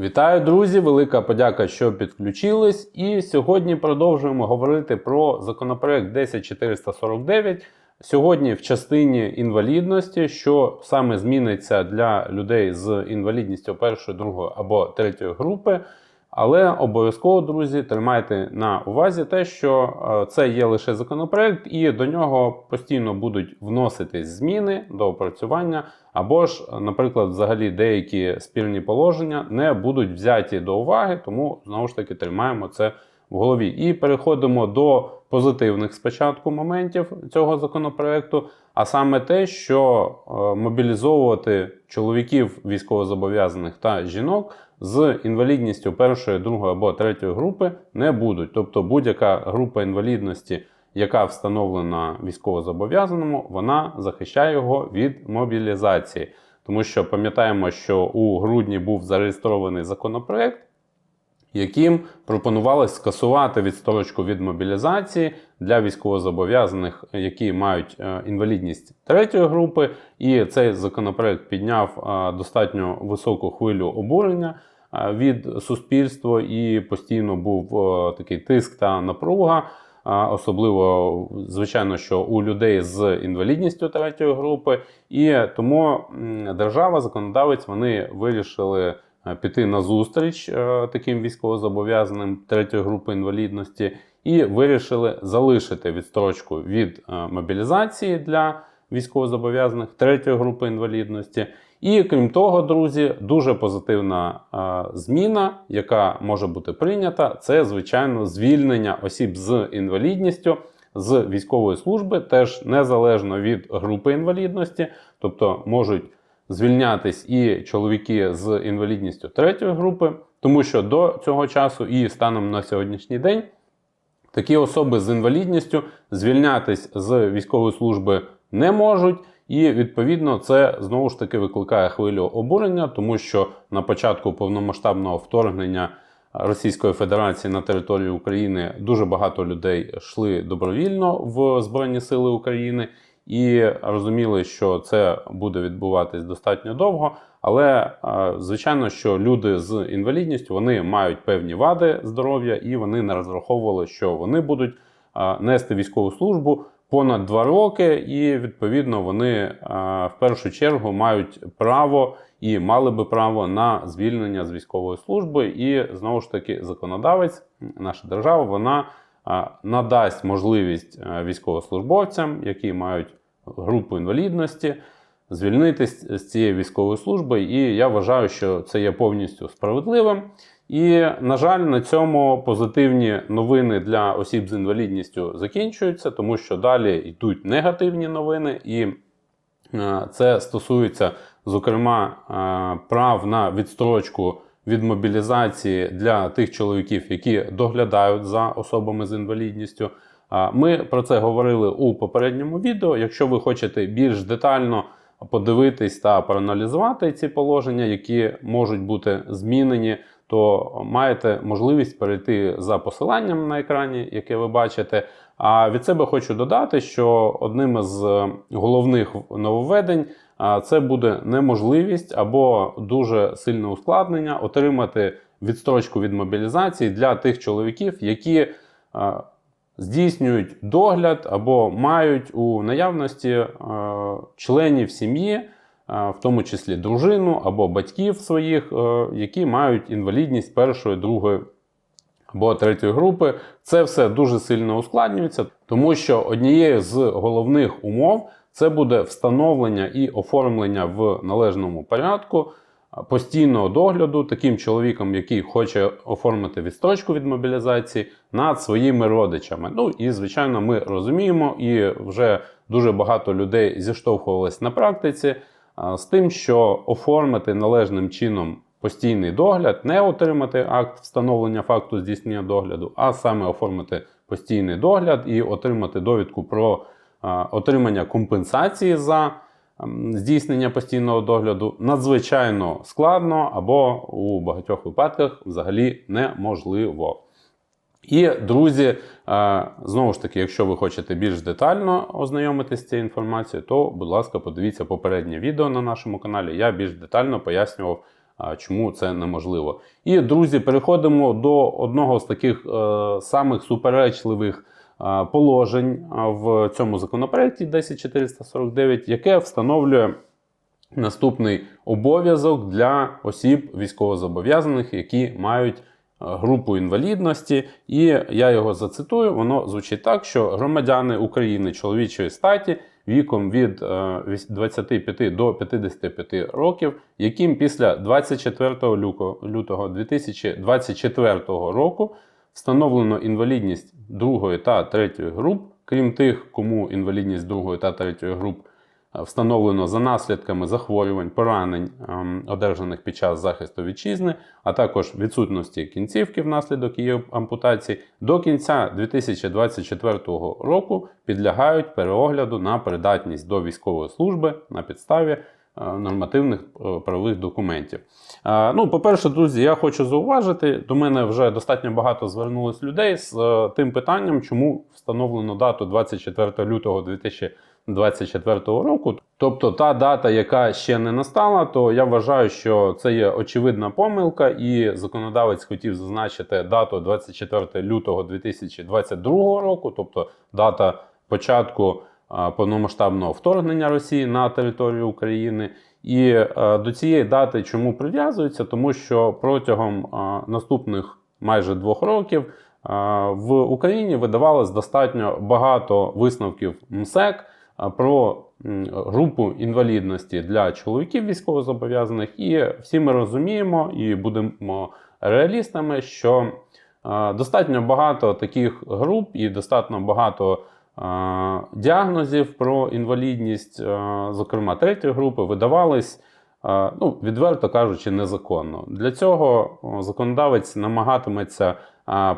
Вітаю, друзі! Велика подяка, що підключились. І сьогодні продовжуємо говорити про законопроект 10449. Сьогодні в частині інвалідності, що саме зміниться для людей з інвалідністю першої, другої або третьої групи. Але обов'язково, друзі, тримайте на увазі те, що е, це є лише законопроект, і до нього постійно будуть вноситись зміни до опрацювання, або ж, наприклад, взагалі деякі спільні положення не будуть взяті до уваги, тому знову ж таки тримаємо це в голові. І переходимо до позитивних спочатку моментів цього законопроекту, а саме те, що е, мобілізовувати чоловіків військовозобов'язаних та жінок з інвалідністю першої, другої або третьої групи не будуть. Тобто будь-яка група інвалідності, яка встановлена військовозобов'язаному, вона захищає його від мобілізації. Тому що пам'ятаємо, що у грудні був зареєстрований законопроект, яким пропонувалось скасувати відстрочку від мобілізації для військовозобов'язаних, які мають е, інвалідність третьої групи. І цей законопроект підняв е, достатньо високу хвилю обурення від суспільства, і постійно був такий тиск та напруга. Особливо, звичайно, що у людей з інвалідністю третьої групи, і тому держава, законодавець, вони вирішили Е, піти на зустріч е, таким військовозобов'язаним третьої групи інвалідності і вирішили залишити відстрочку від е, мобілізації для військовозобов'язаних третьої групи інвалідності. І крім того, друзі, дуже позитивна зміна, яка може бути прийнята, це звичайно звільнення осіб з інвалідністю з військової служби, теж незалежно від групи інвалідності, тобто можуть звільнятись і чоловіки з інвалідністю третьої групи, тому що до цього часу і станом на сьогоднішній день такі особи з інвалідністю звільнятись з військової служби не можуть. І відповідно це знову ж таки викликає хвилю обурення, тому що на початку повномасштабного вторгнення Російської Федерації на територію України дуже багато людей йшли добровільно в Збройні Сили України і розуміли, що це буде відбуватись достатньо довго. Але е, звичайно, що люди з інвалідністю вони мають певні вади здоров'я, і вони не розраховували, що вони будуть е, нести військову службу понад два роки, і відповідно вони е, в першу чергу мають право і мали би право на звільнення з військової служби. І знову ж таки, законодавець, наша держава, вона надасть можливість військовослужбовцям, які мають групу інвалідності, звільнитись з цієї військової служби, і я вважаю, що це є повністю справедливим. І, на жаль, на цьому позитивні новини для осіб з інвалідністю закінчуються, тому що далі йдуть негативні новини, і е, це стосується, зокрема, е, прав на відстрочку від мобілізації для тих чоловіків, які доглядають за особами з інвалідністю. Ми про це говорили у попередньому відео. Якщо ви хочете більш детально подивитись та проаналізувати ці положення, які можуть бути змінені, то маєте можливість перейти за посиланням на екрані, яке ви бачите. А від себе хочу додати, що одним із головних нововведень це буде неможливість або дуже сильне ускладнення отримати відстрочку від мобілізації для тих чоловіків, які здійснюють догляд або мають у наявності е, членів сім'ї, е, в тому числі дружину або батьків своїх, е, які мають інвалідність першої, другої або третьої групи. Це все дуже сильно ускладнюється, тому що однією з головних умов це буде встановлення і оформлення в належному порядку постійного догляду таким чоловіком, який хоче оформити відстрочку від мобілізації над своїми родичами. Ну і звичайно, ми розуміємо, і вже дуже багато людей зіштовхувалися на практиці з тим, що оформити належним чином. Постійний догляд, не отримати акт встановлення факту здійснення догляду, а саме оформити постійний догляд і отримати довідку про отримання компенсації за Ем, здійснення постійного догляду надзвичайно складно або у багатьох випадках взагалі неможливо. І, друзі, е, знову ж таки, якщо ви хочете більш детально ознайомитися з цією інформацією, то, будь ласка, подивіться попереднє відео на нашому каналі. Я більш детально пояснював чому це неможливо. І друзі, переходимо до одного з таких е, самих суперечливих е, положень е, в цьому законопроекті 10449, яке встановлює наступний обов'язок для осіб військовозобов'язаних, які мають е, групу інвалідності. І я його зацитую. Воно звучить так, що громадяни України чоловічої статі віком від е, віс- 25 до 55 років, яким після 24 лютого 2024 року встановлено інвалідність другої та третьої груп, крім тих, кому інвалідність другої та третьої груп е, встановлено за наслідками захворювань, поранень, ем, одержаних під час захисту вітчизни, а також відсутності кінцівки внаслідок її ампутації, до кінця 2024 року підлягають переогляду на придатність до військової служби на підставі е, нормативних е, правових документів. Е, Ну, по-перше, друзі, я хочу зауважити, до мене вже достатньо багато звернулось людей з е, тим питанням, чому встановлено дату 24 лютого 2024 року. Тобто та дата, яка ще не настала, то я вважаю, що це є очевидна помилка, і законодавець хотів зазначити дату 24 лютого 2022 року, тобто дата початку повномасштабного вторгнення Росії на територію України. І до цієї дати чому прив'язується? Тому що протягом наступних майже двох років в Україні видавалось достатньо багато висновків МСЕК про групу інвалідності для чоловіків військовозобов'язаних. І всі ми розуміємо і будемо реалістами, що достатньо багато таких груп і достатньо багато діагнозів про інвалідність, зокрема третьої групи, видавались, ну, відверто кажучи, незаконно. Для цього законодавець намагатиметься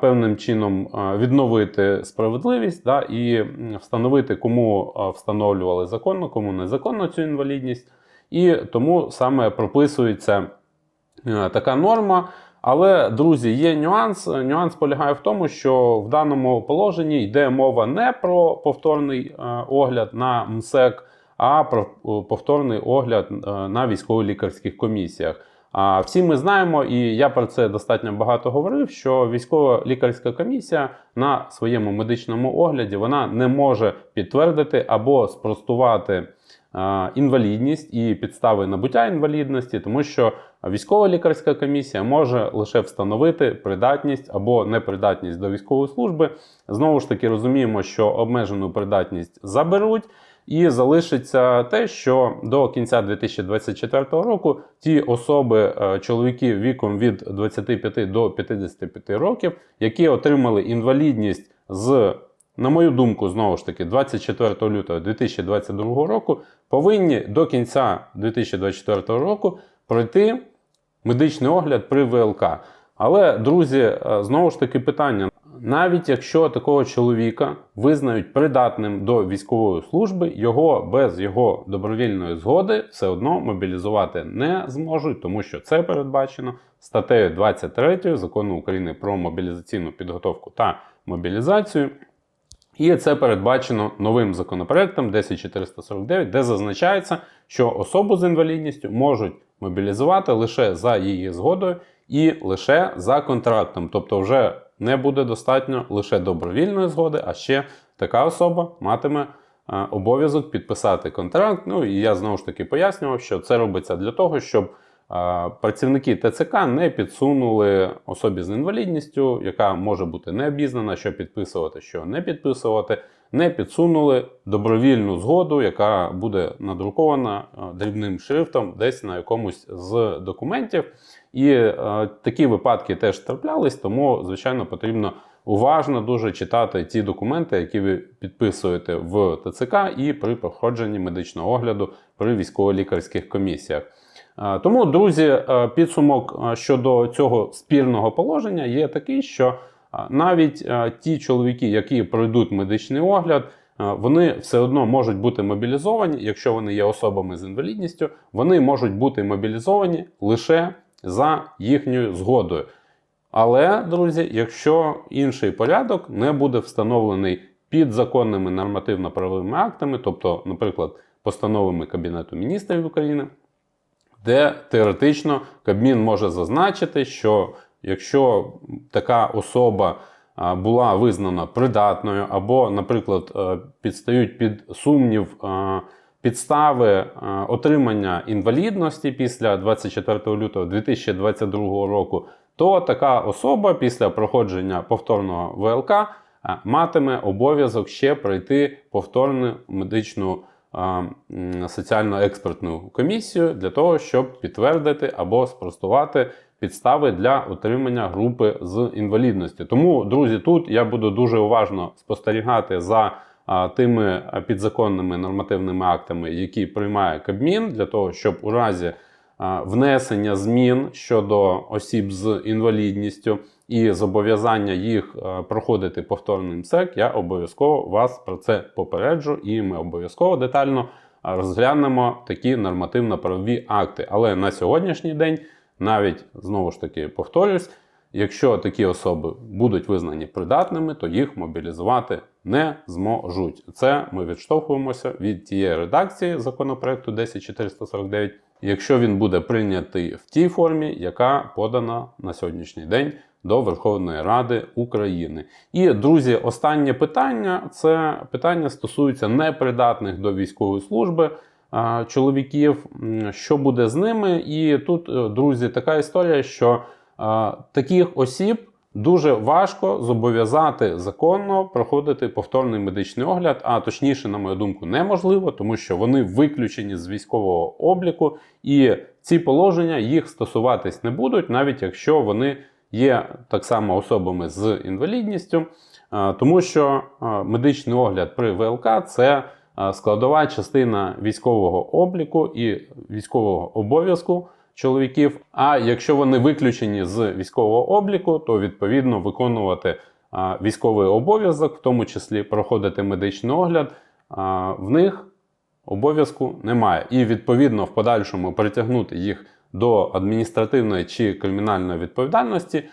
певним чином відновити справедливість да, і встановити, кому встановлювали законно, кому незаконно цю інвалідність. І тому саме прописується е, така норма. Але, друзі, є нюанс. Нюанс полягає в тому, що в даному положенні йде мова не про повторний е, огляд на МСЕК, а про повторний огляд е, на військово-лікарських комісіях. А всі ми знаємо, і я про це достатньо багато говорив, що військово-лікарська комісія на своєму медичному огляді вона не може підтвердити або спростувати інвалідність і підстави набуття інвалідності, тому що військово-лікарська комісія може лише встановити придатність або непридатність до військової служби. Знову ж таки, розуміємо, що обмежену придатність заберуть. І залишиться те, що до кінця 2024 року ті особи, е, чоловіки віком від 25 до 55 років, які отримали інвалідність з, на мою думку, знову ж таки, 24 лютого 2022 року, повинні до кінця 2024 року пройти медичний огляд при ВЛК. Але, друзі, е, знову ж таки питання: навіть якщо такого чоловіка визнають придатним до військової служби, його без його добровільної згоди все одно мобілізувати не зможуть, тому що це передбачено статтею 23 закону України про мобілізаційну підготовку та мобілізацію. І це передбачено новим законопроектом 10449, де зазначається, що особу з інвалідністю можуть мобілізувати лише за її згодою і лише за контрактом. Тобто, вже не буде достатньо лише добровільної згоди, а ще така особа матиме е, обов'язок підписати контракт. Ну і я знову ж таки пояснював, що це робиться для того, щоб працівники ТЦК не підсунули особі з інвалідністю, яка може бути не обізнана, що підписувати, що не підписувати, не підсунули добровільну згоду, яка буде надрукована е, дрібним шрифтом десь на якомусь з документів. І е, такі випадки теж траплялись, тому, звичайно, потрібно уважно дуже читати ті документи, які ви підписуєте в ТЦК і при проходженні медичного огляду при військово-лікарських комісіях. Е, Тому, друзі, е, підсумок е, щодо цього спірного положення є такий, що навіть ті чоловіки, які пройдуть медичний огляд, вони все одно можуть бути мобілізовані, якщо вони є особами з інвалідністю, вони можуть бути мобілізовані лише за їхньою згодою. Але, друзі, якщо інший порядок не буде встановлений підзаконними нормативно-правовими актами, тобто, наприклад, постановами Кабінету міністрів України, де теоретично Кабмін може зазначити, що якщо така особа була визнана придатною, або, наприклад, е, підстають під сумнів е, підстави е, отримання інвалідності після 24 лютого 2022 року, то така особа після проходження повторного ВЛК матиме обов'язок ще пройти повторну медичну соціально-експертну комісію для того, щоб підтвердити або спростувати підстави для отримання групи з інвалідності. Тому, друзі, тут я буду дуже уважно спостерігати за тими підзаконними нормативними актами, які приймає Кабмін, для того, щоб у разі внесення змін щодо осіб з інвалідністю і зобов'язання їх проходити повторний МСЕК, я обов'язково вас про це попереджу, і ми обов'язково детально розглянемо такі нормативно-правові акти. Але на сьогоднішній день, навіть знову ж таки повторюсь, якщо такі особи будуть визнані придатними, то їх мобілізувати не зможуть. Це ми відштовхуємося від тієї редакції законопроекту 10449, якщо він буде прийнятий в тій формі, яка подана на сьогоднішній день до Верховної Ради України. І друзі, останнє питання це питання стосується непридатних до військової служби. Чоловіків, що буде з ними? І тут, е, друзі, така історія, що а, таких осіб дуже важко зобов'язати законно проходити повторний медичний огляд, а точніше, на мою думку, неможливо, тому що вони виключені з військового обліку, і ці положення їх стосуватись не будуть, навіть якщо вони є так само особами з інвалідністю, тому що медичний огляд при ВЛК це складова частина військового обліку і військового обов'язку чоловіків. А якщо вони виключені з військового обліку, то відповідно виконувати військовий обов'язок, в тому числі проходити медичний огляд, в них обов'язку немає. І відповідно в подальшому притягнути їх до адміністративної чи кримінальної відповідальності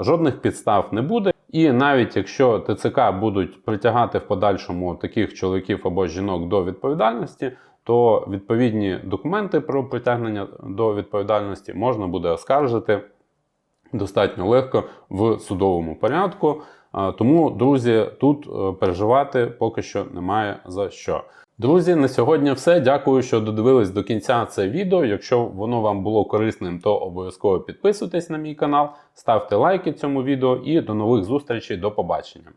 жодних підстав не буде. І навіть якщо ТЦК будуть притягати в подальшому таких чоловіків або жінок до відповідальності, то відповідні документи про притягнення до відповідальності можна буде оскаржити достатньо легко в судовому порядку. Тому, друзі, тут е, переживати поки що немає за що. Друзі, на сьогодні все. Дякую, що додивились до кінця це відео. Якщо воно вам було корисним, то обов'язково підписуйтесь на мій канал, ставте лайки цьому відео і до нових зустрічей. До побачення.